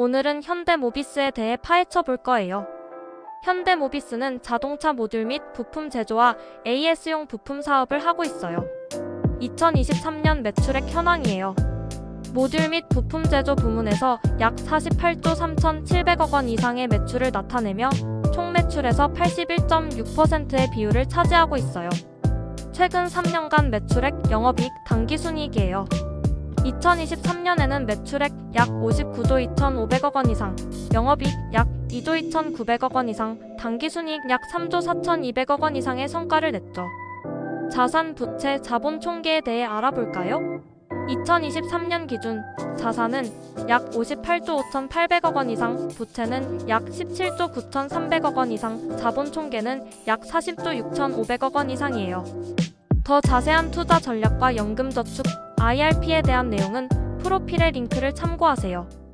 오늘은 현대모비스에 대해 파헤쳐 볼 거예요. 현대모비스는 자동차 모듈 및 부품 제조와 AS용 부품 사업을 하고 있어요. 2023년 매출액 현황이에요. 모듈 및 부품 제조 부문에서 약 48조 3,700억 원 이상의 매출을 나타내며 총 매출에서 81.6%의 비율을 차지하고 있어요. 최근 3년간 매출액, 영업이익, 당기순이익이에요. 2023년에는 매출액 약 59조 2,500억 원 이상, 영업이익 약 2조 2,900억 원 이상, 당기순이익 약 3조 4,200억 원 이상의 성과를 냈죠. 자산, 부채, 자본 총계에 대해 알아볼까요? 2023년 기준 자산은 약 58조 5,800억 원 이상, 부채는 약 17조 9,300억 원 이상, 자본 총계는 약 40조 6,500억 원 이상이에요. 더 자세한 투자 전략과 연금 저축, IRP에 대한 내용은 프로필의 링크를 참고하세요.